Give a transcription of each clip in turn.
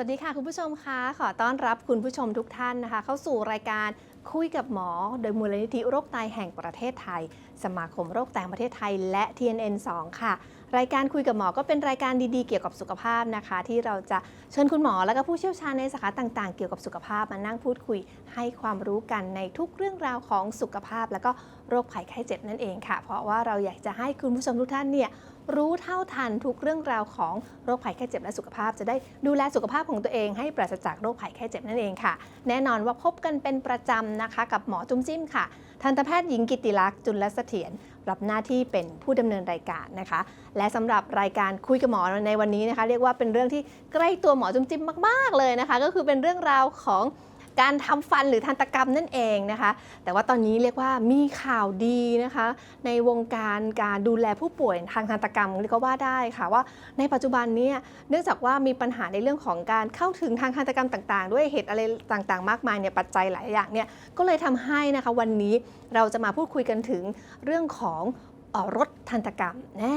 สวัสดีค่ะคุณผู้ชมคะขอต้อนรับคุณผู้ชมทุกท่านนะคะ เข้าสู่รายการคุยกับหมอ โดยมูลนิธิโรคไตแห่งประเทศไทย สมาคมโรคไตแห่งประเทศไทย และ TNN 2 ค่ะ รายการคุยกับหมอก็เป็นรายการดีๆ เกี่ยวกับสุขภาพนะคะ ที่เราจะเชิญคุณหมอและก็ผู้เชี่ยวชาญในสาขาต่างๆ เกี่ยวกับสุขภาพมานั่งพูดคุย ให้ความรู้กันในทุกเรื่องราวของสุขภาพ แล้วก็โรคภัยไข้เจ็บนั่นเองค่ะ เพราะว่าเราอยากจะให้คุณผู้ชมทุกท่านเนี่ย รู้เท่าทันทุกเรื่องราวของโรคภัยแค่เจ็บและสุขภาพ จะได้ดูแลสุขภาพของตัวเองให้ปราศจากโรคภัยแค่เจ็บนั่นเองค่ะ แน่นอนว่าพบกันเป็นประจำนะคะ กับหมอจุ้มจิ้มค่ะทันตแพทย์หญิงกิติลักษณ์จุลเสถียรรับหน้าที่เป็นผู้ดำเนินรายการนะคะ และสำหรับรายการคุยกับหมอในวันนี้นะคะ เรียกว่าเป็นเรื่องที่ใกล้ตัวหมอจุ้มจิ้มมาก ๆเลยนะคะ ก็คือเป็นเรื่องราวของ การทำฟันหรือทันตกรรมนั่นเองนะคะ แต่ว่าตอนนี้เรียกว่ามีข่าวดีนะคะ ในวงการการดูแลผู้ป่วยทางทันตกรรมก็ว่าได้ค่ะว่าในปัจจุบันนี้เนื่องจากว่ามีปัญหาในเรื่องของการเข้าถึงทางทันตกรรมต่าง ๆ ด้วยเหตุอะไรต่างๆ มากมายเนี่ยปัจจัยหลายอย่างเนี่ยก็เลยทำให้นะคะวันนี้เราจะมาพูดคุยกันถึงเรื่องของ รถทันตกรรมแน่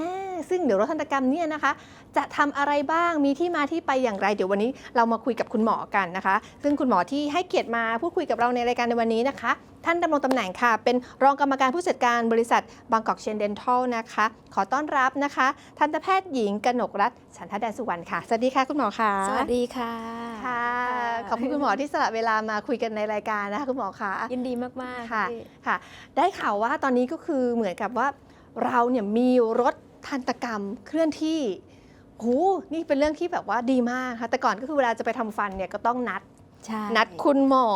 ซึ่งเดี๋ยวรถทันตกรรมเนี่ยนะคะ จะทำอะไรบ้างมีที่มาที่ไปอย่างไร เดี๋ยววันนี้เรามาคุยกับคุณหมอกันนะคะ ซึ่งคุณหมอที่ให้เกียรติมาพูดคุยกับเราในรายการในวันนี้นะคะ ท่านดำรงตำแหน่งค่ะ เป็นรองกรรมการผู้จัดการบริษัทบางกอกเชนเดนทัลนะคะ ขอต้อนรับนะคะทันตแพทย์หญิงกนกรัตน์ฉันทแดนสุวรรณค่ะสวัสดีค่ะคุณหมอค่ะสวัสดีค่ะค่ะขอบคุณคุณหมอที่สละเวลามาคุยกันในรายการนะคะคุณหมอค่ะยินดีมากๆค่ะพี่ค่ะ ได้ข่าวว่าตอนนี้ก็คือเหมือนกับว่า เราเนี่ยมีรถทันตกรรมเคลื่อนที่โหนี่เป็นเรื่องที่แบบว่าดีมากค่ะแต่ก่อนก็คือเวลาจะไปทำฟันเนี่ยก็ต้องนัดใช่นัดคุณหมอ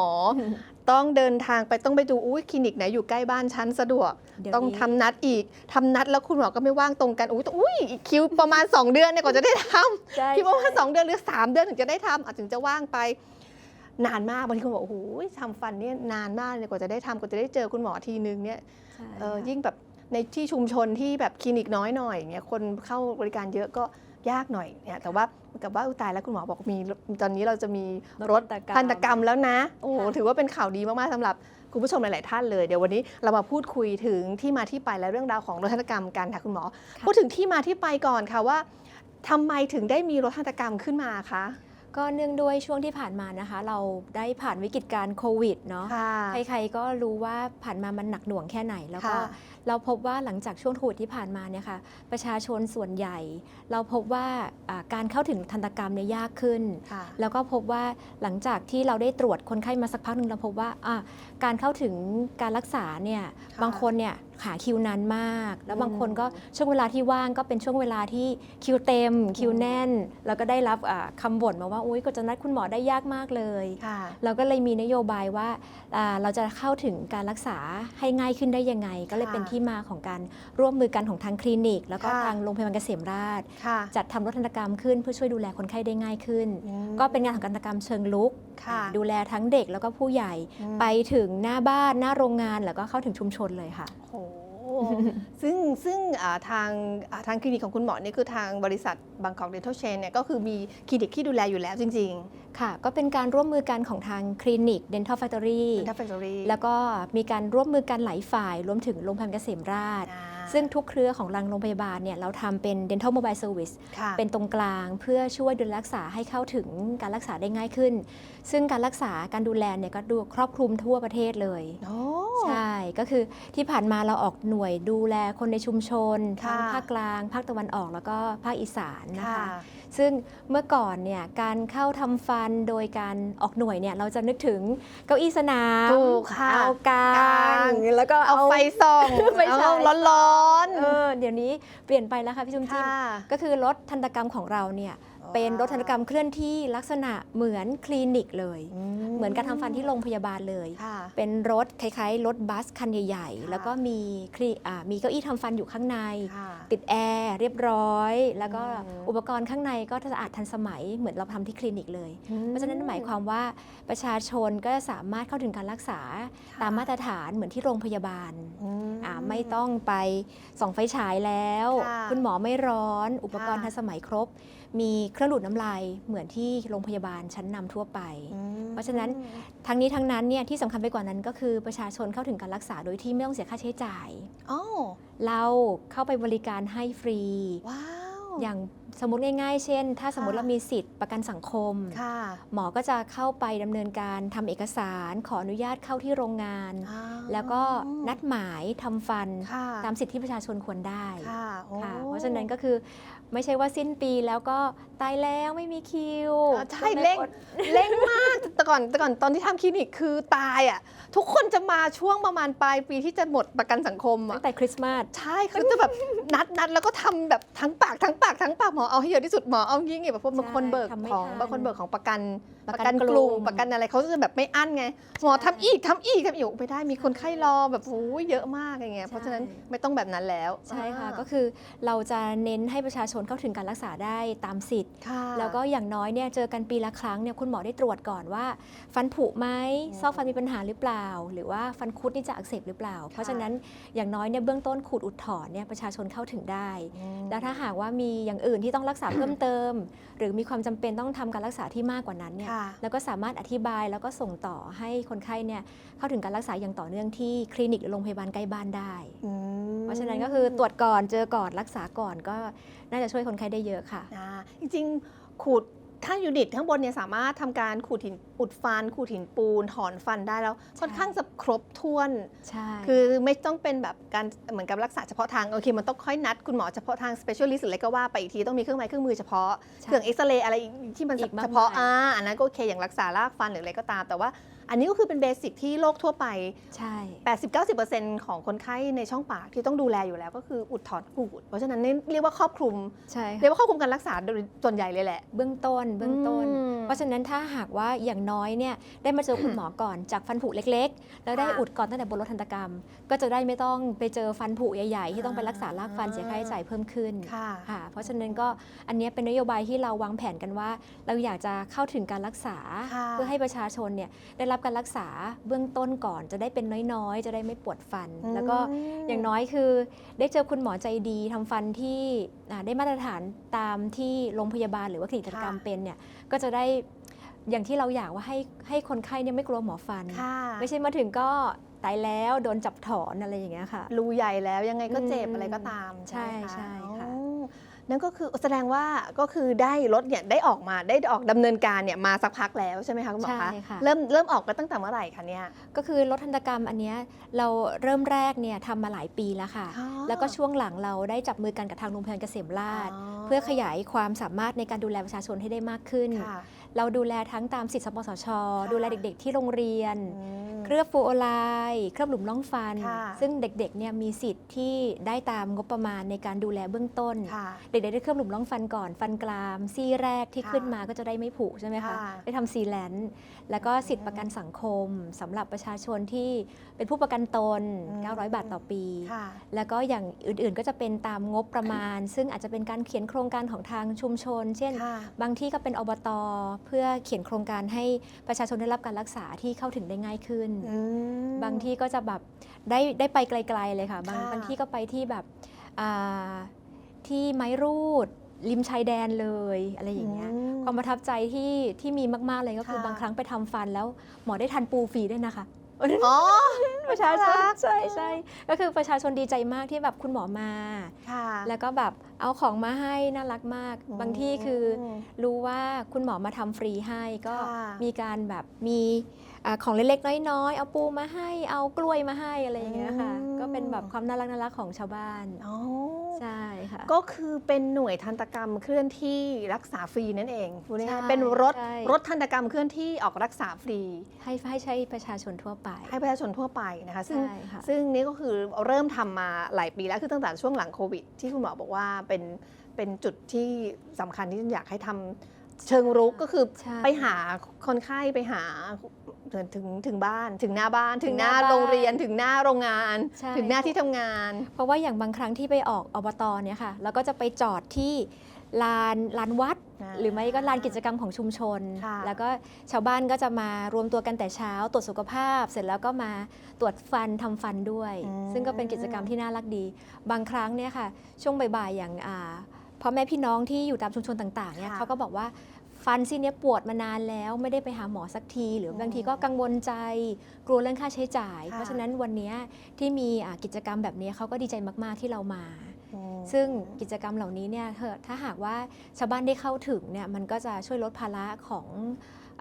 ต้องเดินทางไปต้องไปดูอุ้ยคลินิกไหนอยู่ใกล้บ้านฉันสะดวกเดี๋ยวต้องนี้ทำนัดอีกทำนัดแล้วคุณหมอก็ไม่ว่างตรงกันอุ้ยอุ้ยอีกคิวประมาณ 2 เดือนเนี่ยกว่าจะได้ทำใช่คิดว่าว่าใช่สองเดือนหรือ 3 เดือนถึงจะได้ทำอาจถึงจะว่างไปนานมากบางทีคุณบอกโอ้โหทำฟันเนี่ยนานมากเลยกว่าจะได้ทำกว่าจะได้เจอคุณหมอทีนึงเนี่ยใช่เออค่ะยิ่งแบบ ในที่ชุมชนที่แบบคลินิกน้อยหน่อยเนี่ยคนเข้าบริการเยอะก็ยากหน่อยเนี่ยแต่ว่ากับว่าอุยตายแล้วคุณหมอบอกมีตอนนี้เราจะมีรถทันตกรรมแล้วนะโอ้โหค่ะถือว่าเป็นข่าวดีมากๆสำหรับคุณผู้ชมหลาย ๆ ท่านเลย เดี๋ยววันนี้เรามาพูดคุยถึงที่มาที่ไปและเรื่องราวของรถทันตกรรมกันค่ะคุณหมอ พูดถึงที่มาที่ไปก่อนค่ะว่าทำไมถึงได้มีรถทันตกรรมขึ้นมาคะก็เนื่องด้วยช่วงที่ผ่านมานะคะ เราได้ผ่านวิกฤตการโควิดเนาะค่ะใครๆก็รู้ว่าผ่านมามันหนักหน่วงแค่ไหน แล้วก็ค่ะ เราพบว่าหลังจากช่วงโควิดที่ผ่านมาเนี่ยค่ะประชาชนส่วนใหญ่ เราพบว่าอ่าการเข้าถึงทันตกรรมเนี่ยยากขึ้นค่ะแล้วก็พบว่าหลังจากที่เราได้ตรวจคนไข้มาสักพักหนึ่งเราพบว่าอะการเข้าถึงการรักษาเนี่ยค่ะบางคนเนี่ยหาคิวนานมาก แล้วอืมบางคนก็ช่วงเวลาที่ว่างก็เป็นช่วงเวลาที่คิวเต็ม คิวแน่น แล้วก็ได้รับอ่าคำบ่นมาว่าอุ้ยก็จะนัดคุณหมอได้ยากมากเลยค่ะเราก็เลยมีนโยบายว่าอ่าเราจะเข้าถึงการรักษาให้ง่ายขึ้นได้ยังไง ก็เลยค่ะเป็นที่มาของการร่วมมือกันของทางคลินิก แล้วก็ค่ะทางโรงพยาบาลเกษมราษฎร์ค่ะจัดทำรถทันตกรรมขึ้นเพื่อช่วยดูแลคนไข้ได้ง่ายขึ้น อืมก็เป็นงานของการทันตกรรมเชิงลุก ค่ะดูแลทั้งเด็กแล้วก็ผู้ใหญ่ อืม ไปถึงหน้าบ้านหน้าโรงงานแล้วก็เข้าถึงชุมชนเลยค่ะ โอ้โห ซึ่งซึ่งอ่าทางอ่าทางคลินิกของคุณหมอนี่คือทางบริษัทบางกอกเดนทัลเชนเนี่ยก็คือมีคลินิกที่ดูแลอยู่แล้วจริงค่ะ ก็เป็นการร่วมมือกันของทางคลินิก Dental Factory ๆเป็นทัฟเฟอรี่แล้วก็มีการร่วมมือกันหลายฝ่าย รวมถึงโรงพยาบาลเกษมราษฎร์ ซึ่งทุกเครือของรังโรงพยาบาลเนี่ยเราทำเป็น dental mobile service ค่ะเป็นตรงกลางเพื่อช่วยดูแลรักษาให้เข้าถึงการรักษาได้ง่ายขึ้น ซึ่งการรักษาการดูแลเนี่ยก็ดูครอบคลุมทั่วประเทศเลยโอ้ใช่ก็คือที่ผ่านมาเราออกหน่วยดูแลคนในชุมชนค่ะทั้งภาคกลาง ภาคตะวันออกแล้วก็ภาคอีสานนะค่ะคะซึ่งเมื่อก่อนเนี่ยการเข้าทำฟันโดยการออกหน่วยเนี่ยเราจะนึกถึงเก้าอี้สนามถูกค่ะเอากากางงแล้วก็เอาไฟส่องไฟฉายเอาร้อนๆเออเดี๋ยวนี้เปลี่ยนไปแล้วค่ะพี่จุ๊มจิ้มค่ะ ก็คือรถทันตกรรมของเราเนี่ย เป็นรถทันตกรรมเคลื่อนที่ลักษณะเหมือนคลินิกเลย เหมือนการทำฟันที่โรงพยาบาลเลยค่ะเป็นรถคล้ายๆ รถบัสคันใหญ่ค่ะๆแล้วก็มีคลิอ่ามีเก้าอี้ทำฟันอยู่ข้างในค่ะติดแอร์เรียบร้อย แล้วก็อืมอุปกรณ์ข้างในก็สะอาดทันสมัยเหมือนเราทำที่คลินิกเลย เพราะฉะนั้นหมายความว่าประชาชนก็จะสามารถเข้าถึงการรักษาค่ะตามมาตรฐานเหมือนที่โรงพยาบาลอืมอ่าไม่ต้องไปส่องไฟฉายแล้วค่ะคุณหมอไม่ร้อน อุปกรณ์ค่ะทันสมัยครบ มีเครื่องดูดน้ำลายเหมือนที่โรงพยาบาลชั้นนำทั่วไปอืมเพราะฉะนั้นทั้งนี้ทั้งนั้นเนี่ยที่สำคัญไปกว่านั้นก็คือประชาชนเข้าถึงการรักษาโดยที่ไม่ต้องเสียค่าใช้จ่ายอ๋อเราเข้าไปบริการให้ฟรี ว้าว อย่างสมมติง่ายๆ เช่น ถ้าสมมติค่ะเรามีสิทธิ์ประกันสังคมค่ะหมอก็จะเข้าไปดำเนินการทำเอกสารขออนุญาตเข้าที่โรงงานอ่าแล้วก็นัดหมายทำฟันค่ะตามสิทธิที่ประชาชนควรได้ค่ะโอ้ค่ะเพราะฉะนั้นก็คือไม่ใช่ว่าสิ้นปีแล้วก็ตายแล้วไม่มีคิวอ่าใช่ต้องไปเร่งอดเร่งมากแต่ก่อนแต่ก่อนตอนที่ทำคลินิกคือตายอะทุกคนจะมาช่วงประมาณปลายปีที่จะหมดประกันสังคมตั้อะงแต่คริสต์มาสใช่เขาจะแบบนัดนัดแล้วก็ทำแบบทั้งปากทั้งปากทั้งปากหมอเอาให้เยอะที่สุดหมอเอายิ่งไงแบบพวกบางคนเบิกทำไม่ของทัน บางคนเบิกของประกัน ปประระกักันนกกลุ่ลุ่มมประกันอะไรเขาจะแบบไม่อั้นไงหมอทำอีกทำอีกทำอีกไม่ได้มีคนไข้รอแบบโอ้ยเยอะมากอย่างเงี้ยเพราะฉะนั้นไม่ต้องแบบนั้นแล้วใช่ค่ะอ่าก็คือเราจะเน้นให้ประชาชนเข้าถึงการรักษาได้ตามสิทธิ์ค่ะแล้วก็อย่างน้อยเนี่ยเจอกันปีละครั้งเนี่ยคุณหมอได้ตรวจก่อนว่า ฟันผุไหมอืมซอกฟันมีปัญหาหรือเปล่า หรือว่าฟันคุดนี่จะอักเสบหรือเปล่า เพราะฉะนั้นอย่างน้อยเนี่ยเบื้องต้นขูดอุดถอนเนี่ยประชาชนเข้าถึงได้อืมแล้วถ้าหากว่ามีอย่างอื่นที่ต้องรักษาเพิ่มเติม หรือมีความจำเป็นต้องทำการรักษาที่มากกว่านั้นเนี่ยค่ะ แล้วก็สามารถอธิบายแล้วก็ส่งต่อให้คนไข้เนี่ยเข้าถึงการรักษาอย่างต่อเนื่องที่คลินิกหรือโรงพยาบาลใกล้บ้านได้ อืมเพราะฉะนั้นก็คือตรวจก่อนเจอก่อนรักษาก่อนก็น่าจะช่วยคนไข้ได้เยอะค่ะ อ่าจริงๆขูด ถ้ายูนิตข้างบนเนี่ยสามารถทำการขูดหินอุดฟันขูดหินปูน ถอนฟันได้แล้วค่อนข้างจะครบถ้วน ใช่ คือไม่ต้องเป็นแบบการเหมือนกับรักษาเฉพาะทาง โอเค มันต้องค่อยนัดคุณหมอเฉพาะทาง specialist หรืออะไรก็ว่าไปอีกที ต้องมีเครื่องไม้เครื่องมือเฉพาะใช่เครื่องเอ็กซเรย์อะไรที่มันอีกมากเฉพาะมายอ่าอันนั้นก็โอเคอย่างรักษารากฟันหรืออะไรก็ตามแต่ว่า อันนี้ก็คือเป็นเบสิกที่โลกทั่วไป ใช่ 80-90%ของคนไข้ในช่องปากที่ต้องดูแลอยู่แล้วก็คืออุดถอนขูด เพราะฉะนั้นนี่เรียกว่าครอบคลุม ใช่เรียกค่ะว่าครอบคลุมการรักษาโดยส่วนใหญ่เลยแหละ เบื้องต้นเบื้องต้น อืม เพราะฉะนั้นถ้าหากว่าอย่างน้อยเนี่ยได้มาเจอคุณหมอก่อนจากฟันผุเล็กๆ แล้วได้ค่ะอุดก่อนตั้งแต่บนรถทันตกรรม ก็จะได้ไม่ต้องไปเจอฟันผุใหญ่ๆ ที่ต้องไปรักษารากฟันอ่า เสียค่าใช้จ่ายเพิ่มขึ้น ค่ะ ค่ะเพราะฉะนั้นก็อันเนี้ยเป็นนโยบายที่เราวางแผนกันว่า เราอยากจะเข้าถึงการรักษา ค่ะ เพื่อให้ประชาชนเนี่ยได้รับการรักษาเบื้องต้นก่อนจะได้เป็นน้อยๆ จะได้ไม่ปวดฟัน แล้วก็มอย่างน้อยคือได้เจอคุณหมอใจดีทำฟันที่อ่าได้มาตรฐานตามที่โรงพยาบาลหรือว่าคลินิกศัลยกรรมค่ะเป็นเนี่ยก็จะได้อย่างที่เราอยากว่าให้ให้คนไข้เนี่ยไม่กลัวหมอฟันค่ะไม่ใช่มาถึงก็ตายแล้วโดนจับถอนอะไรอย่างเงี้ยค่ะ รูใหญ่แล้วยังไงก็เจ็บอืมอะไรก็ตามใช่ไหมใช่ค่ะอ๋อ นั่นก็คือแสดงว่าก็คือได้รถเนี่ยได้ออกมาได้ออกดำเนินการเนี่ยมาสักพักแล้วใช่ไหมคะคุณหมอใช่คะค่ะ เริ่มเริ่มออกกันตั้งแต่เมื่อไหร่คะเนี่ยก็คือรถทันตกรรมอันเนี้ยเราเริ่มแรกเนี่ยทำมาหลายปีแล้วค่ะอ๋อแล้วก็ช่วงหลังเราได้จับมือกันกับทางโรงพยาบาลเกษมราช เพื่อขยายความสามารถในการดูแลประชาชนให้ได้มากขึ้น ค่ะ เราดูแลทั้งตามสิทธิสปสชค่ะดูแลเด็กๆ ที่โรงเรียนอืมเคลือบฟลูออไลด์เคลือบหลุมร่องฟันค่ะซึ่งเด็กๆเนี่ยมีสิทธิ์ที่ได้ตามงบประมาณในการดูแลเบื้องต้นค่ะเด็กๆได้เคลือบหลุมร่องฟันก่อนฟันกรามซี่แรกที่ค่ะขึ้นมาก็จะได้ไม่ผุใช่ไหมคะค่ะได้ทำซีแลนด์ แล้วก็สิทธิประกันสังคมสำหรับประชาชนที่เป็นผู้ประกันตนอืม900 บาทต่อปีค่ะแล้วก็อย่างอื่นๆก็จะเป็นตามงบประมาณ ซึ่งอาจจะเป็นการเขียนโครงการของทางชุมชน เช่นค่ะบางที่ก็เป็นอบต เพื่อเขียนโครงการให้ประชาชนได้รับการรักษาที่เข้าถึงได้ง่ายขึ้นอืมบางที่ก็จะแบบได้ได้ไปไกล ๆเลยค่ะ บางค่ะบางที่ก็ไปที่แบบอ่าที่ไม้รูด ริมชายแดนเลยอะไรอย่างเงี้ยมความประทับใจที่ที่มีมาก ๆ เลยก็คือค่ะ บางครั้งไปทำฟันแล้วหมอได้ทันปูฟรีด้วยนะคะ อ๋อ ประชาชนน่ารัก ใช่ใช่ก็คือประชาชนดีใจมากที่แบบคุณหมอมา ค่ะแล้วก็แบบเอาของมาให้น่ารักมาก บางที่คือม รู้ว่าคุณหมอมาทำฟรีให้ก็ค่ะ มีการแบบมี อาของเล็กๆ น้อยๆ เอาปูมาให้ เอากล้วยมาให้อะไรอย่างเงี้ยค่ะ อืม ก็เป็นแบบความน่ารักน่ารักของชาวบ้าน อ๋อใช่ค่ะ ก็คือเป็นหน่วยทันตกรรมเคลื่อนที่รักษาฟรีนั่นเองพูดง่ายๆใช่เป็นรถใช่ รถทันตกรรมเคลื่อนที่ออกรักษาฟรี ให้ให้ใช้ประชาชนทั่วไป ให้ประชาชนทั่วไปนะคะ ซึ่งใช่ค่ะ ซึ่งนี่ก็คือเริ่มทำมาหลายปีแล้วคือตั้งแต่ช่วงหลังโควิด ที่คุณหมอบอกว่าเป็นเป็นจุดที่สำคัญที่อยากให้ทำเชิงรุกก็คือ ใช่ ไปหาคนไข้ไปหา ถึงถึงถึงบ้าน ถึงหน้าบ้าน ถึงหน้าถึงหน้าบ้านโรงเรียน ถึงหน้าโรงงาน ใช่ ถึงหน้าที่ทำงาน เพราะว่าอย่างบางครั้งที่ไปออกอบตเนี่ยค่ะแล้วก็จะไปจอดที่ลานลานวัด อ่าหรือไม่ก็ลานกิจกรรมของชุมชน ค่ะ แล้วก็ชาวบ้านก็จะมารวมตัวกันแต่เช้า ตรวจสุขภาพ เสร็จแล้วก็มาตรวจฟันทำฟันด้วยอืมซึ่งก็เป็นกิจกรรมที่น่ารักดี บางครั้งเนี่ยค่ะ ช่วงบ่ายๆอย่างอ่าพ่อแม่พี่น้องที่อยู่ตามชุมชนต่างๆเนี่ยค่ะ เขาก็บอกว่า ฟันซี่เนี้ยปวดมานานแล้วไม่ได้ไปหาหมอสักที หรือมบางทีก็กังวลใจ กลัวเรื่องค่าใช้จ่าย ค่ะ เพราะฉะนั้นวันเนี้ยที่มีอ่ากิจกรรมแบบนี้เขาก็ดีใจมาก ๆ ที่เรามา อืม ซึ่งกิจกรรมเหล่านี้เนี่ยเถอะถ้าหากว่าชาวบ้านได้เข้าถึงเนี่ยมันก็จะช่วยลดภาระของ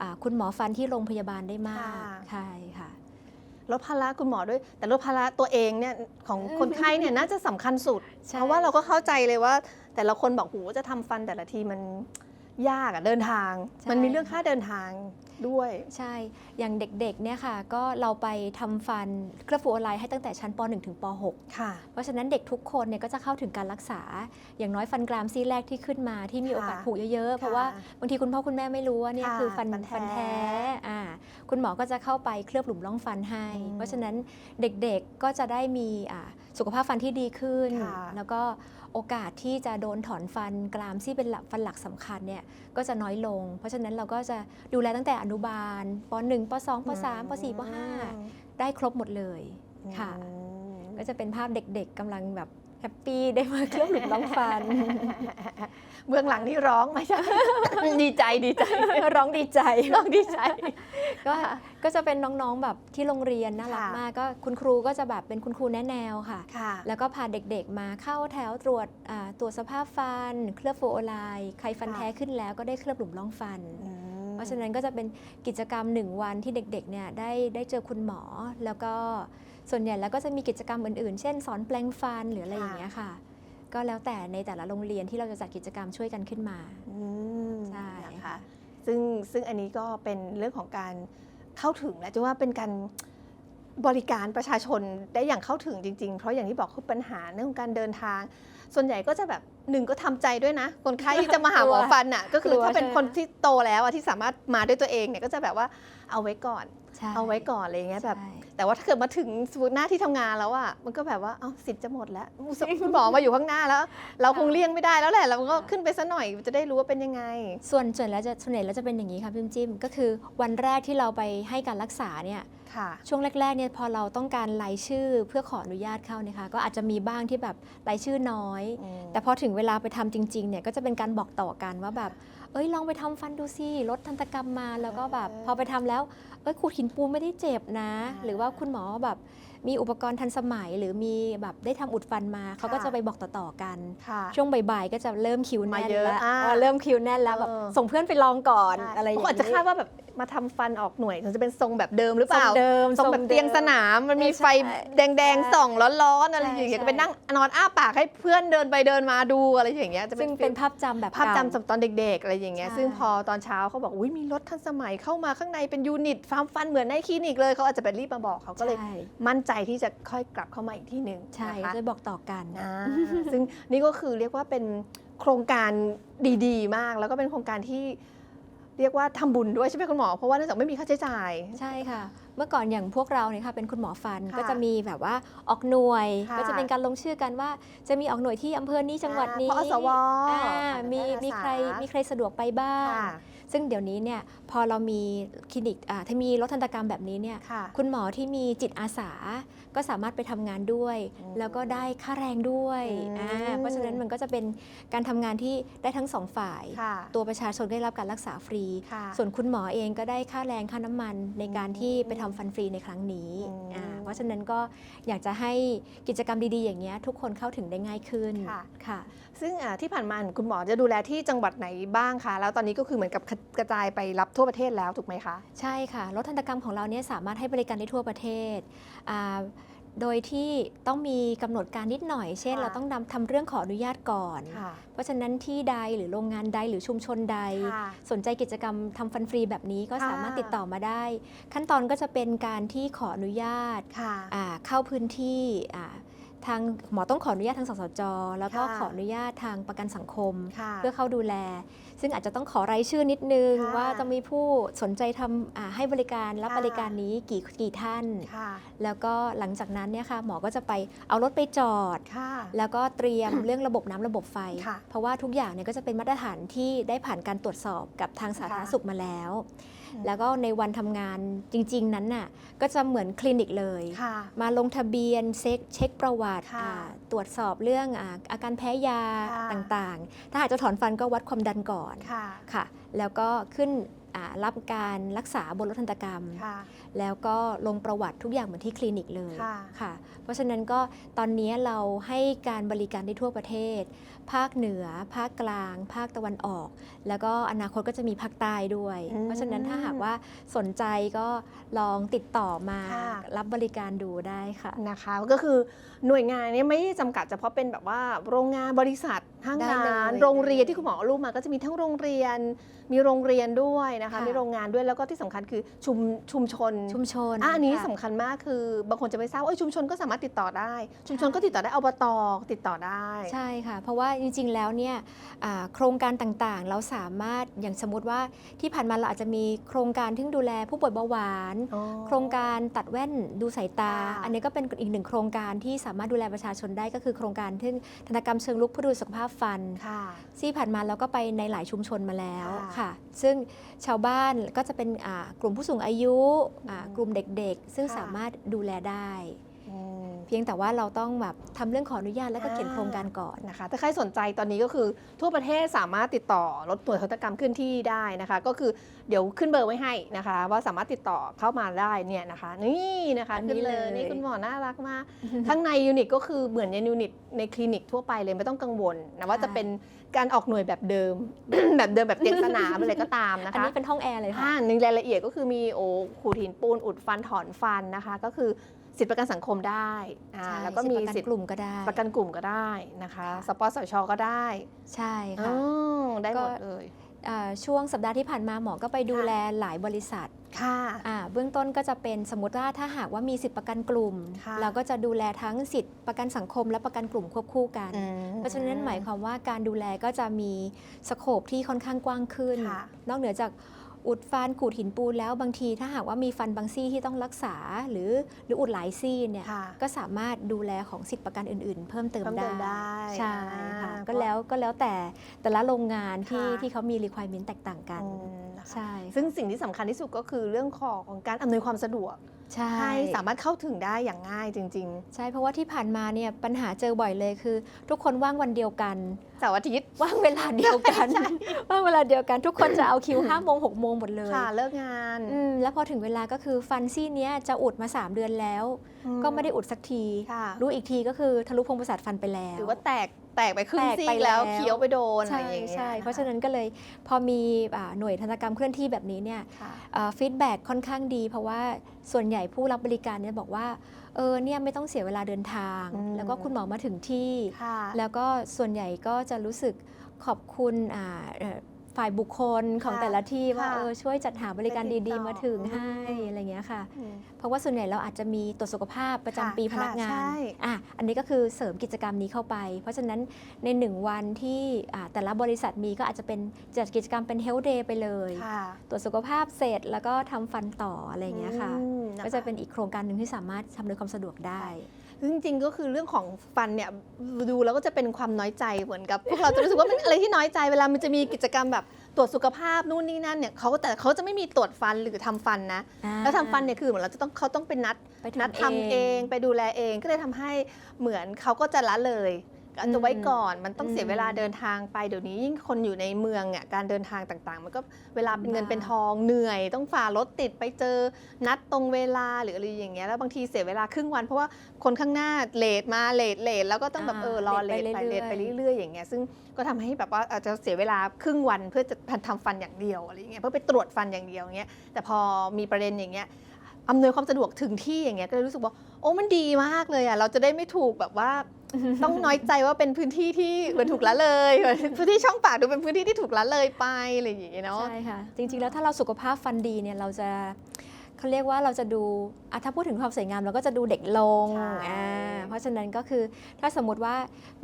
อาคุณหมอฟันที่โรงพยาบาลได้มาก ค่ะ ใช่ค่ะ ลดภาระคุณหมอด้วย แต่ลดภาระตัวเองเนี่ยของคนไข้เนี่ยน่าจะสำคัญสุด ใช่ เพราะว่าเราก็เข้าใจเลยว่า แต่ละคนบอกโหจะทำฟันแต่ละทีมัน ยากอะเดินทาง มันมีเรื่องค่าเดินทางด้วยใช่ อย่างเด็กๆ เนี่ยค่ะ ก็เราไปทำฟันเคลือบฟลูออไรด์ให้ตั้งแต่ชั้นป .1 ถึงป .6 ค่ะ เพราะฉะนั้นเด็กทุกคนเนี่ยก็จะเข้าถึงการรักษา อย่างน้อยฟันกรามซี่แรกที่ขึ้นมาที่มีโอกาสค่ะผุเยอะๆ เพราะว่าบางทีคุณพ่อคุณแม่ไม่รู้ว่าเนี่ยค่ะคือฟันฟันแท้ฟันแท้อ่าคุณหมอก็จะเข้าไปเคลือบหลุมร่องฟันให้อืมเพราะฉะนั้นเด็กๆ ก็จะได้มีอ่าสุขภาพฟันที่ดีขึ้นค่ะแล้วก็โอกาสที่จะโดนถอนฟันกรามที่เป็นหลักฟันหลักสำคัญเนี่ยก็จะน้อยลง เพราะฉะนั้นเราก็จะดูแลตั้งแต่อนุบาลป .1 ป .2 ป .3 ป .4 ป .5 ได้ครบหมดเลยค่ะอืมก็จะเป็นภาพเด็กๆกำลังแบบ แฮปปี้ได้มาเคลือบหลุมร่องฟัน เบื้องหลังนี่ร้องไม่ใช่ดีใจดีใจ ร้องดีใจร้องดีใจ ก็ก็จะเป็นน้องๆแบบที่โรงเรียนน่ารักค่ะมากก็คุณครูก็จะแบบเป็นคุณครูแนะแนวค่ะค่ะแล้วก็พาเด็กๆมาเข้าแถวตรวจอ่าตรวจสภาพฟัน เคลือบฟลูออไรด์ใครฟันค่ะแท้ขึ้นแล้วก็ได้เคลือบหลุมร่องฟันอืมเพราะฉะนั้นก็จะเป็นกิจกรรมหนึ่งวันที่เด็กๆเนี่ยได้ได้เจอคุณหมอแล้วก็ ส่วนใหญ่แล้วก็จะมีกิจกรรมอื่นๆ เช่น สอนแปลงฟันหรืออะไรอย่างเงี้ยค่ะ ก็แล้วแต่ในแต่ละโรงเรียนที่เราจะจัดกิจกรรมช่วยกันขึ้นมาอืมใช่นะคะซึ่งซึ่งอันนี้ก็เป็นเรื่องของการเข้าถึงและจะว่าเป็นการบริการประชาชนได้อย่างเข้าถึงจริง ๆ เพราะอย่างที่บอกคือปัญหาเรื่องของการเดินทาง ส่วนใหญ่ก็จะแบบหนึ่งก็ทำใจด้วยนะ คนไข้ที่จะมาหาหมอฟันอะก็คืกอลัวถ้าเป็นใช่ไหมคนที่โตแล้วอะที่สามารถมาด้วยตัวเองเนี่ยก็จะแบบว่า เอาไว้ก่อน ใช่ เอาไว้ก่อนอะไรอย่างเงี้ยแบบใช่แต่ว่าถ้าเกิดมาถึงสมมติหน้าที่ทำงานแล้วอะมันก็แบบว่าเอ้าสิทธิ์จะหมดแล้วคุณหมอมาอยู่ข้างหน้าแล้ว เราคงเลี่ยงไม่ได้แล้วแหละ เราก็ขึ้นไปซะหน่อยจะได้รู้ว่าเป็นยังไง ส่วนส่วนแล้วจะส่วนใหญ่แล้วจะเป็นอย่างนี้ค่ะพี่จิ้มจิ้มก็คือวันแรกที่เราไปให้การรักษาเนี่ยค่ะ ช่วงแรกๆเนี่ยพอเราต้องการรายชื่อเพื่อขออนุญาตเข้าเนี่ยค่ะก็อาจจะมีบ้างที่แบบรายชื่อน้อย แต่พอถึงเวลาไปทำจริงๆเนี่ยก็จะเป็นการบอกต่อกันว่าแบบ เอ้ยลองไปทำฟันดูสิลดทันตกรรมมาแล้วก็แบบเออพอไปทำแล้วเอ้ยขูดหินปูนไม่ได้เจ็บนะอ่าหรือว่าคุณหมอแบบมีอุปกรณ์ทันสมัย หรือมีแบบได้ทำอุดฟันมาเขาก็ค่ะจะไปบอกต่อๆกันค่ะช่วงบ่ายๆก็จะเริ่มคิวแน่นมาเยอะแล้วอ่าเออเริ่มคิวแน่นแล้วแบบเออส่งเพื่อนไปลองก่อนใช่อะไรอย่างเขาอาจจะคาดว่าแบบมาทำฟันออกหน่วยถึงจะเป็นทรงแบบเดิมหรือเปทรงล่าเดิมทรงแบบเตียงสนามมันมีไฟใช่แดงๆส่องร้อนๆอะไรอย่างเงี้ยใช่ก็ไปนั่งนอนอ้าปากให้เพื่อนเดินไปเดินมาดูอะไรอย่างเงี้ยจะซึ่งเป็นภาพจำแบบภาพเก่จำสำตอนเด็กๆอะไรอย่างเงี้ยใช่ซึ่งพอตอนเช้าเขาบอกอุ้ยมีรถทันสมัยเข้ามาข้างในเป็นยูนิตฟาร์มฟันเหมือนในคลินิกเลยเขาอาจจะไปรีบมาบอกเขาก็เลยใช่มั่นใจที่จะค่อยกลับเข้ามาอีกที่หนึ่งใช่นะคะจะบอกต่อกันอ่าซึ่งนี่ก็คือเรียกว่าเป็นโครงการดีๆ มาก แล้วก็เป็นโครงการที่เรียกว่าทำบุญด้วยใช่ไหมคุณหมอ เพราะว่าเนื่องจากไม่มีค่าใช้จ่าย ใช่ค่ะ เมื่อก่อนอย่างพวกเราเนี่ยค่ะเป็นคุณหมอฟันค่ะก็จะมีแบบว่าออกหน่วย ค่ะ ก็จะเป็นการลงชื่อกันว่า จะมีออกหน่วยที่อำเภอนี้จังหวัดนี้อ่าพอสวอ่าค่ะมีอาสามีมีใครมีใครสะดวกไปบ้าง ค่ะ ซึ่งเดี๋ยวนี้เนี่ยพอเรามีคลินิกอ่าถ้ามีรถทันตกรรมแบบนี้เนี่ยค่ะคุณหมอที่มีจิตอาสาก็สามารถไปทำงานด้วย อืมแล้วก็ได้ค่าแรงด้วยอืม อ่าเพราะฉะนั้นมันก็จะเป็นการทำงานที่ได้ทั้งสองฝ่าย ค่ะ ตัวประชาชนได้รับการรักษาฟรี ค่ะส่วนคุณหมอเองก็ได้ค่าแรงค่าน้ำมันในการที่อืมไปทำฟันฟรีในครั้งนี้อืม อ่าเพราะฉะนั้นก็อยากจะให้กิจกรรมดีๆอย่างเงี้ยทุกคนเข้าถึงได้ง่ายขึ้นค่ะค่ะ ซึ่งอ่าที่ผ่านมาคุณหมอจะดูแลที่จังหวัดไหนบ้างคะ แล้วตอนนี้ก็คือเหมือนกับกระจายไปรับทั่วประเทศแล้วถูกไหมคะ ใช่ค่ะ รถทันตกรรมของเราเนี่ยสามารถให้บริการได้ทั่วประเทศอ่าโดยที่ต้องมีกำหนดการนิดหน่อย เช่นค่ะเราต้องนำทำเรื่องขออนุญาตก่อนค่ะเพราะฉะนั้นที่ใดหรือโรงงานใดหรือชุมชนใดค่ะสนใจกิจกรรมทำฟันฟรีแบบนี้ก็ค่ะสามารถติดต่อมาได้ ขั้นตอนก็จะเป็นการที่ขออนุญาตค่ะอ่าเข้าพื้นที่อ่า ทางหมอต้องขออนุญาตทางสสจ แล้วก็ค่ะขออนุญาตทางประกันสังคม ค่ะ เพื่อเข้าดูแล ซึ่งอาจจะต้องขอรายชื่อนิดนึง ค่ะว่าจะมีผู้สนใจทำอ่าให้บริการรับค่ะ บริการนี้กี่กี่ท่าน ค่ะแล้วก็หลังจากนั้นเนี่ยค่ะหมอก็จะไปเอารถไปจอด ค่ะ แล้วก็เตรียม เรื่องระบบน้ำระบบไฟ ค่ะเพราะว่าทุกอย่างเนี่ยก็จะเป็นมาตรฐานที่ได้ผ่านการตรวจสอบกับทางสาธารณค่ะสุขมาแล้ว อืม แล้วก็ในวันทำงานจริง ๆ นั้นน่ะก็จะเหมือนคลินิกเลย ค่ะ มาลงทะเบียนเช็คเช็คประวัติค่ะอ่าตรวจสอบเรื่องอาอาการแพ้ยาค่ะ ต่างๆ ถ้าหากจะถอนฟันก็วัดความดันก่อนค่ะค่ะ แล้วก็ขึ้นอ่ารับการรักษาบนรถทันตกรรมค่ะแล้วก็ลงประวัติทุกอย่างเหมือนที่คลินิกเลยค่ะค่ะ เพราะฉะนั้นก็ตอนนี้เราให้การบริการได้ทั่วประเทศ ภาคเหนือ ภาคกลาง ภาคตะวันออก แล้วก็อนาคตก็จะมีภาคใต้ด้วยอืมเพราะฉะนั้นถ้าหากว่าสนใจก็ลองติดต่อมาค่ะรับบริการดูได้ค่ะนะคะก็คือหน่วยงานเนี้ไม่ได้จำกัดเฉพาะเป็นแบบว่าโรงงานบริษัทห้างได้ร้านเลยโรงเรียนได้เลยที่คุณหมอเอารูปมาก็จะมีทั้งโรงเรียน มีโรงเรียนด้วยนะคะค่ะ มีโรงงานด้วยแล้วก็ที่สำคัญคือชุมชุมชนชุมชนอะอันนี้ค่ะ สำคัญมากคือบางคนจะไม่ทราบว่าเอ้ยชุมชนก็สามารถติดต่อได้ ชุมชนก็ติดต่อได้อบตติดต่อได้ ใช่ค่ะ เพราะว่าจริงๆ แล้วเนี่ยอ่าโครงการต่างๆ เราสามารถอย่างสมมติว่าที่ผ่านมาเราอาจจะมีโครงการที่ดูแลผู้ป่วยเบาหวานอ๋อโครงการตัดแว่นดูสายตา ค่ะ อันนี้ก็เป็นอีกหนึ่งโครงการที่สามารถดูแลประชาชนได้ก็คือโครงการที่ธนกรรมเชิงลุกเพื่อดูสุขภาพฟันค่ะที่ผ่านมาเราก็ไปในหลายชุมชนมาแล้วค่ะค่ะซึ่งชาวบ้านก็จะเป็นอ่ากลุ่มผู้สูงอายุอ่าอืมกลุ่มเด็กๆ ซึ่งค่ะสามารถดูแลได้อืม เพียงแต่ว่าเราต้องแบบทำเรื่องขออนุญาตแล้วก็เขียนอ่าโครงการก่อน นะคะถ้าใครสนใจตอนนี้ก็คือทั่วประเทศสามารถติดต่อรถตรวจทันตกรรมเคลื่อนที่ได้นะคะ ก็คือเดี๋ยวขึ้นเบอร์ไว้ให้นะคะ ว่าสามารถติดต่อเข้ามาได้เนี่ยนะคะ นี่นะคะอันนี้ขึ้นเลยเลย นี่คุณหมอน่ารักมากข้างในยูนิตก็คือเหมือนในยูนิตในคลินิกทั่วไปเลยไม่ต้องกังวลนะว่าจะเป็นการออกหน่วยแบบเดิม แบบเดิมแบบเตียงสนามอะไรก็ตามนะอันคะ นี้เป็นห้องแอร์เลยค่ะ อ่าในรายละเอียดก็คือมีโอ้ขูดหินปูนอุดฟันถอนฟันนะคะ ก็คือ สิทธิประกันสังคมได้อ่าใช่แล้วก็มีสิทสิธิ์ทประกันกธิ์ลุ่มก็ได้ ประกันกลุ่มก็ได้นะคะ ค่ะ สปสชก็ได้ใช่อ๋ค่ะอได้หมดก็เลยอ่าช่วงสัปดาห์ที่ผ่านมาหมอก็ไปดูค่ะ แลหลายบริษัทค่ะ อ่าเบื้องต้นก็จะเป็นสมมติว่าถ้าหากว่ามีสิทธิประกันกลุ่ม ค่ะ เราก็จะดูแลทั้งสิทธิประกันสังคมและประกันกลุ่มควบคู่กัน อืม เพราะฉะนั้นหมายความว่าการดูแลก็จะมีสโคปที่ค่อนข้างกว้างขึ้น ค่ะนอกเหนือจาก อุดฟันขูดหินปูนแล้วบางทีถ้าหากว่ามีฟันบางซี่ที่ต้องรักษาหรือหรืออุดหลายซี่เนี่ยค่ะก็สามารถดูแลของสิทธิประกันอื่น ๆ เพิ่มเติมเพิ่มเติมได้ใช่ค่ะอ่าก็แล้วก็แล้วแต่แต่ละโรงงานที่ค่ะที่เขามี requirement แตกต่างกันอืมนะคะใช่ซึ่งสิ่งที่สำคัญที่สุดก็คือเรื่องของของการอำนวยความสะดวก ใช่ให้สามารถเข้าถึงได้อย่างง่ายจริงใช่เพราะว่าที่ผ่านมาเนี่ยปัญหาเจอบ่อยเลยคือ ทุกคนว่างวันเดียวกันๆเสาร์อาทิตย์ว่างเวลาเดียวกันว่างเวลาเดียวกัน ทุกคนจะเอาคิว5โมง6โมงหมดเลยค่ะเลิกงานอืมแล้วพอถึงเวลาก็คือฟันซี่เนี้ยจะอุดมา 3 เดือนแล้ว ก็ไม่ได้อุดสักทีค่ะรู้อีกทีก็คือทะลุพงประสาทฟันไปแล้วหรือว่าแตกแตกไปครึ่งแตกซีไปกแล้วแล้วเคี้ยวไปโดนอะไรใช่อย่างเงี้ยใช่คเพราะฉะนั้นก็เลยพอมีอ่าหน่วยธนตกรรมเคลื่อนที่แบบนี้เนี่ยค่ะฟีดแบ็ค่อนข้างดี เพราะว่าส่วนใหญ่ผู้รับบริการเนี่ยบอกว่าเออเนี่ยไม่ต้องเสียเวลาเดินทางอืมแล้วก็คุณหมอมาถึงที่ค่ะแล้วก็ส่วนใหญ่ก็จะรู้สึกขอบคุณอ่าเอ่อ ฝ่ายบุคคลของค่ะแต่ละที่ว่าค่ะเออช่วยจัดหาบริการไปติดดีต่อๆมาถึงอืมให้อะไรเงี้ยค่ะอืมเพราะว่าส่วนใหญ่เราอาจจะมีตรวจสุขภาพประจำค่ะปีพนักงาค่ะนใช่อะอันนี้ก็คือเสริมกิจกรรมนี้เข้าไป เพราะฉะนั้นในหนึ่งวันที่อ่าแต่ละบริษัทมีก็อาจจะเป็นจัดกิจกรรมเป็น health day ไปเลยค่ะตรวจสุขภาพเสร็จแล้วก็ทำฟันต่ออะไรอย่างเงี้ยค่ะอืมคก็จะเป็นอีกโครงการหนึ่งที่สามารถทำโดยความสะดวกได้ซึ่ง จริงๆ ก็คือเรื่องของฟันเนี่ยดูแล้วก็จะเป็นความน้อยใจเหมือนกับ พวกเราจะรู้สึกว่ามันอะไรที่น้อยใจเวลามันจะมีกิจกรรมแบบตรวจสุขภาพนู่นนี่นั่นเนี่ยเขาแต่เขาจะไม่มีตรวจฟันหรือทำฟันนะ แล้วทำฟันเนี่ยคือเหมือนเราจะต้องเขาต้องเป็นนัดไปนัดทำเองไปดูแลเองก็เลยทำให้เหมือนเขาก็จะละเลย ก็จะไว้ก่อนมันต้องเสียเวลาเดินทางไปเดี๋ยวนี้ยิ่งคนอยู่ในเมืองอะการเดินทางต่างๆ มันก็เวลาเป็นเงินเป็นทองเหนื่อย ต้องฝ่ารถติดไปเจอนัดตรงเวลาหรืออะไรอย่างเงี้ยแล้วบางทีเสียเวลาครึ่งวัน เพราะว่าคนข้างหน้าเลทมาเลทเลทแล้วก็ต้องแบบอ่าเออรอเลเลททไปไปเลเรื่ทอยๆไปเรื่อยๆอย่างเงี้ยซึ่งก็ทำให้แบบว่าอาจจะเสียเวลาครึ่งวันเพื่อจะทำฟันอย่างเดียวอะไรอย่างเงี้ยเพื่อไปตรวจฟันอย่างเดียวอย่างเงี้ยแต่พอมีประเด็นอย่างเงี้ยอำนวยความสะดวกถึงที่อย่างเงี้ยก็เลยรู้สึกว่าโอ้มันดีมากเลยอะเราจะได้ไม่ถูกแบบว่า ต้องน้อยใจว่าเป็นพื้นที่ที่เหมือนถูกละเลยเหมือนพื้นที่ช่องปากดูเป็นพื้นที่ที่ถูกละเลยไปอะไรอย่างเงี้ยเนาะใช่ค่ะ จริง ๆ แล้วถ้าเราสุขภาพฟันดีเนี่ยเราจะเขาเรียกว่าเราจะดูอะถ้าพูดถึงความสวยงามเราก็จะดูเด็กลงใช่อ่าเพราะฉะนั้นก็คือถ้าสมมติว่า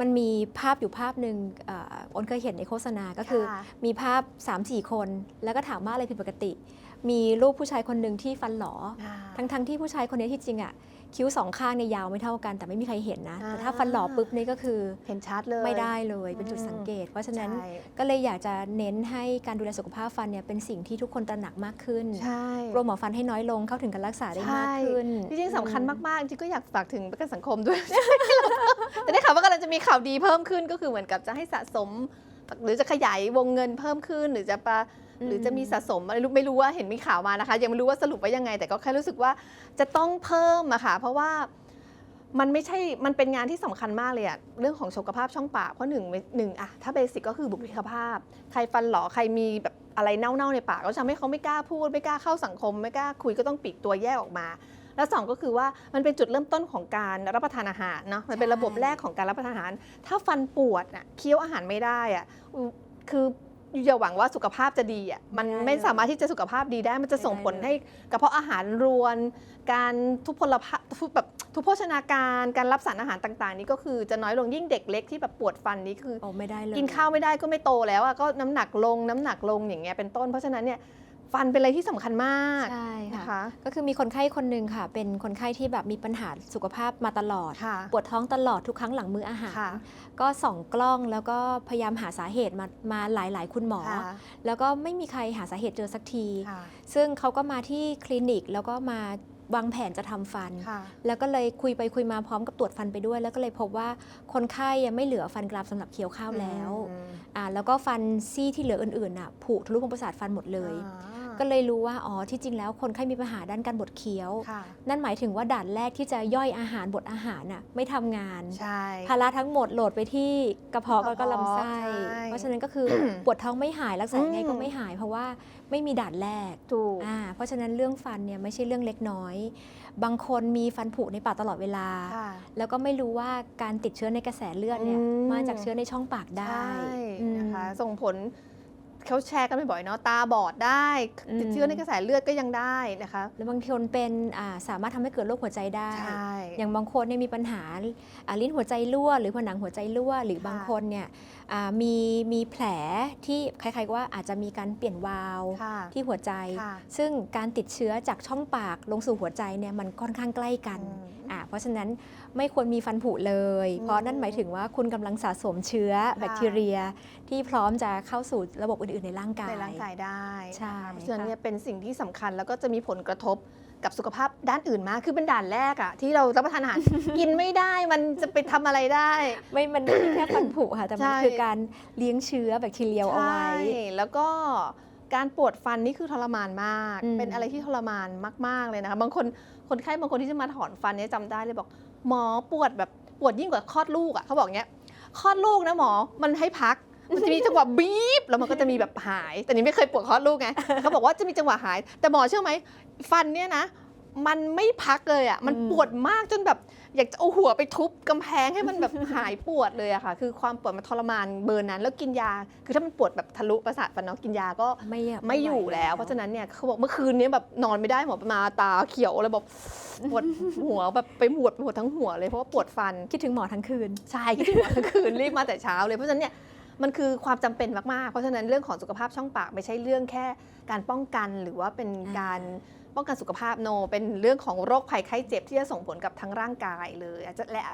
มันมีภาพอยู่ภาพหนึ่งอ่าอ้นเคยเห็นในโฆษณาก็คือค่ะมีภาพ 3-4 คน แล้วก็ถามว่าอะไรผิดปกติ มีรูปผู้ชายคนหนึ่งที่ฟันหลอทั้งทั้งๆที่ผู้ชายคนนี้ที่จริงอะ คิ้วสองข้างเนี่ยยาวไม่เท่ากันแต่ไม่มีใครเห็นนะอ่าแต่ถ้าฟันหลอปุ๊บนี่ก็คือเห็นชัดเลยไม่ได้เลยเป็นจุดอืมสังเกต เพราะฉะนั้นใช่ก็เลยอยากจะเน้นให้การดูแลสุขภาพฟันเนี่ยเป็นสิ่งที่ทุกคนตระหนักมากขึ้นใช่โรคหมอฟันให้น้อยลงเข้าถึงการรักษาได้มากขึ้นจริงๆสำคัญมากๆจริงๆก็อยากฝากถึงประกันสังคมด้วยแต่ได้ข่าวว่ากำลังจะมีข่าวดีเพิ่มขึ้นก็คือเหมือนกับจะให้สะสม หรือจะขยายวงเงินเพิ่มขึ้นหรือจะปะ หรือจะมีสะสมอะไรรู้ไม่รู้ว่าเห็นมีข่าวมานะคะ ยังไม่รู้ว่าสรุปว่ายังไง แต่ก็แค่รู้สึกว่าจะต้องเพิ่มอะค่ะ เพราะว่ามันไม่ใช่ มันเป็นงานที่สำคัญมากเลยอะเรื่องของสุขภาพช่องปากเพราะหนึ่งหนึ่งอะถ้าเบสิกก็คือบุคลิกภาพ ใครฟันหลอใครมีแบบอะไรเน่าๆในปากก็ทำให้เขาไม่กล้าพูด ไม่กล้าเข้าสังคม ไม่กล้าคุยก็ต้องปลีกตัวแยกออกมา แล้วสองก็คือว่ามันเป็นจุดเริ่มต้นของการรับประทานอาหารเนาะมันเป็นระบบแรกของการรับประทานอาหาร ถ้าฟันปวดน่ะเคี้ยวอาหารไม่ได้อะอือคือ อย่าหวังว่าสุขภาพจะดีอะมันไม่ได้ไม่สามารถที่จะสุขภาพดีได้ มันจะส่งผลไม่ได้เลยให้กระเพาะอาหารรวน การทุพพลภาพทุพแบบทุพโภชนาการการรับสารอาหารต่างๆ นี่ก็คือจะน้อยลงยิ่งเด็กเล็กที่แบบปวดฟันนี่คือโอ้ไม่ได้เลยกินข้าวไม่ได้ก็ไม่โตแล้วอะก็น้ำหนักลงน้ำหนักลงอย่างเงี้ยเป็นต้นเพราะฉะนั้นเนี่ย ฟันเป็นอะไรที่สำคัญมากใช่นะค่ะคะก็คือมีคนไข้คนหนึ่งค่ะ เป็นคนไข้ที่แบบมีปัญหาสุขภาพมาตลอดค่ะปวดท้องตลอดทุกครั้งหลังมื้ออาหารค่ะก็ส่องกล้องแล้วก็พยายามหาสาเหตุมามาหลายๆคุณหมอค่ะแล้วก็ไม่มีใครหาสาเหตุเจอสักทีค่ะซึ่งเขาก็มาที่คลินิกแล้วก็มาวางแผนจะทำฟันค่ะแล้วก็เลยคุยไปคุยมาพร้อมกับตรวจฟันไปด้วย แล้วก็เลยพบว่าคนไข้ยังไม่เหลือฟันกรามสำหรับเคี้ยวข้าวแล้วอืมอ่าแล้วก็ฟันซี่ที่เหลืออื่นๆน่ะผุทะลุโพรงประสาทฟันหมดเลยอ่า ก็เลยรู้ว่าอ๋อที่จริงแล้วคนไข้มีปัญหาด้านการบดเคี้ยวค่ะนั่นหมายถึงว่าด่านแรกที่จะย่อยอาหารบดอาหารน่ะไม่ทำงานใช่ภาระทั้งหมดโหลดไปที่กระเพาะกแล้ระวเพาะก็ลำไส้ใช่เพราะฉะนั้นก็คือปวดท้องไม่หายรักษายังไงอืมก็ไม่หาย เพราะว่าไม่มีด่านแรกถูกอ่าเพราะฉะนั้นเรื่องฟันเนี่ยไม่ใช่เรื่องเล็กน้อย บางคนมีฟันผุในปากตลอดเวลาค่ะแล้วก็ไม่รู้ว่าการติดเชื้อในกระแสเลือดเนี่ยอืมมาจากเชื้อในช่องปากได้ใช่อืมนะคะส่งผล เขาแชร์กันบ่อยๆเนาะตาบอดได้อืมติดเชื้อในกระแสเลือดก็ยังได้นะคะแล้วบางคนเป็นอ่าสามารถทำให้เกิดโรคหัวใจได้ใช่อย่างบางคนเนี่ยมีปัญหาอ่าลิ้นหัวใจรั่ว หรือผนังหัวใจรั่ว หรือบางค่ะคนเนี่ยอ่ามีมีแผลที่คล้ายๆว่าอาจจะมีการเปลี่ยนวาล์วค่ะที่หัวใจค่ะซึ่งการติดเชื้อจากช่องปากลงสู่หัวใจเนี่ยมันค่อนข้างใกล้กันอืมอ่าเพราะฉะนั้นไม่ควรมีฟันผุเลยอืมเพราะนั่นหมายถึงว่าคุณกำลังสะสมเชื้อค่ะแบคทีเรีย ที่พร้อมจะเข้าสู่ระบบอื่น ๆ ในร่างกายในร่างกายได้ใช่นะคะเพราะฉะนั้นค่ะเนี่ยเป็นสิ่งที่สำคัญแล้วก็จะมีผลกระทบกับสุขภาพด้านอื่นมาก คือเป็นด่านแรกอะที่เรารับประทานอาหาร กินไม่ได้ มันจะไปทำอะไรได้ ไม่ มันไม่ใช่แค่ฟันผุค่ะ แต่มันใช่คือการเลี้ยงเชื้อแบคทีเรียเอาไว้ใช่แล้วก็การปวดฟันนี่คือทรมานมากอืมเป็นอะไรที่ทรมานมาก ๆ เลยนะคะ บางคน คนไข้บางคนที่จะมาถอนฟันเนี่ยจำได้เลยบอก หมอปวดแบบปวดยิ่งกว่าคลอดลูกอะ่ะเขาบอกเงี้ยคลอดลูกนะหมอมันให้พักมันจะมีจังหวะบีบแล้วมันก็จะมีแบบหาย แต่นี่ไม่เคยปวดคลอดลูกไงเขาบอกว่าจะมีจังหวะหาย แต่หมอเชื่อไหมฟันเนี่ยนะ มันไม่พักเลยอะ่ะมันอืมปวดมากจนแบบ อยากจะเอาหัวไปทุบกำแพงให้มันแบบ หายปวดเลยอะค่ะ คือความปวดมันทรมานเบอร์นั้น แล้วกินยา คือถ้ามันปวดแบบทะลุประสาทฟันเนาะกินยาก็ไม่อะไม่อยู่ไหแล้วเพราะฉะนั้นเนี่ยเขาบอกเมื่อคืนนี้แบบนอนไม่ได้หมอมาตาเขียวเลยแบบปวดหัวแบบไปปวดปวดทั้งหัวเลยเพราะว่าปวดฟัน คิดถึงหมอทั้งคืน ใช่คิดถึงหมอทั้งคืน รีบมาแต่เช้าเลย เพราะฉะนั้นเนี่ยมันคือความจำเป็นมาก ๆ เพราะฉะนั้นเรื่องของสุขภาพช่องปากไม่ใช่เรื่องแค่การป้องกันหรือว่าเป็นอ่า การ ป้องกันสุขภาพโน เป็นเรื่องของโรคภัยไข้เจ็บที่จะส่งผลกับทั้งร่างกายเลยอาจจะและ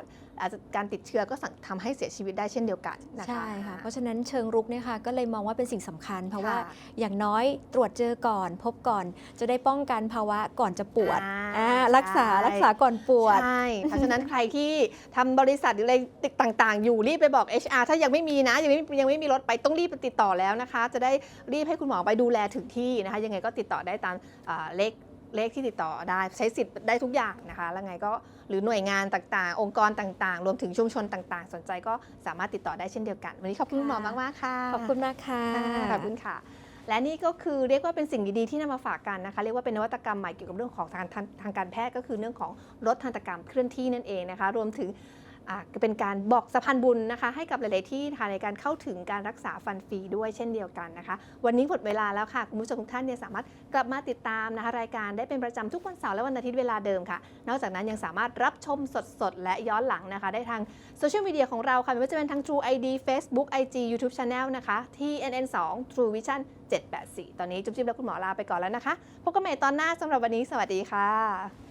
อาจจะการติดเชื้อก็สั่งทำให้เสียชีวิตได้เช่นเดียวกันนะคะใช่ค่ะเพราะฉะนั้นเชิงรุกเนี่ยค่ะก็เลยมองว่าเป็นสิ่งสำคัญ เพราะว่าค่อย่างน้อยตรวจเจอก่อน พบก่อนจะได้ป้องกันภาวะก่อนจะปวดอ่าอ่ารักษาใช่รักษาก่อนปวดใช่เพราะฉะนั้นใครที่ทำบริษัทหรืออะไรต่างๆ อยู่รีบไปบอก HR ถ้ายังไม่มีนะยังไม่ยังไม่มีรถไปต้องรีบไปติดต่อแล้วนะคะ จะได้รีบให้คุณหมอไปดูแลถึงที่นะคะยังไงก็ติดต่อได้ตามอ่าเลข เลขที่ติดต่อได้ใช้สิทธิ์ได้ทุกอย่างนะคะ แล้วไงก็หรือหน่วยงานต่างๆ องค์กรต่างๆ รวมถึงชุมชนต่างๆ สนใจก็สามารถติดต่อได้เช่นเดียวกัน วันนี้ขอบคุณคุณหมอมากๆค่ะ ขอบคุณมากค่ะค่ะ ขอบคุณค่ะ และนี่ก็คือเรียกว่าเป็นสิ่งดีๆที่นำมาฝากกันนะคะ เรียกว่าเป็นนวัตกรรมใหม่เกี่ยวกับเรื่องของทางทางทางการแพทย์ก็คือเรื่องของรถทันตกรรมเคลื่อนที่นั่นเองนะคะ รวมถึงอ่า เป็นการบอกสะพานบุญนะคะ ให้กับหลาย ๆ ที่นะคะในการเข้าถึงการรักษาฟันฟรีด้วยเช่นเดียวกันนะคะ วันนี้หมดเวลาแล้วค่ะ คุณผู้ชมทุกท่านเนี่ยสามารถกลับมาติดตามนะคะรายการได้เป็นประจำทุกวันเสาร์และวันอาทิตย์เวลาเดิมค่ะ นอกจากนั้นยังสามารถรับชมสด ๆ และย้อนหลังนะคะ ได้ทางโซเชียลมีเดียของเราค่ะไม่ว่าจะเป็นทาง True ID Facebook IG YouTube Channel นะคะที่ NN2 True Vision 784 ตอนนี้จุ๊บจิ๊บและคุณหมอลาไปก่อนแล้วนะคะพบกันใหม่ตอนหน้าสำหรับวันนี้สวัสดีค่ะ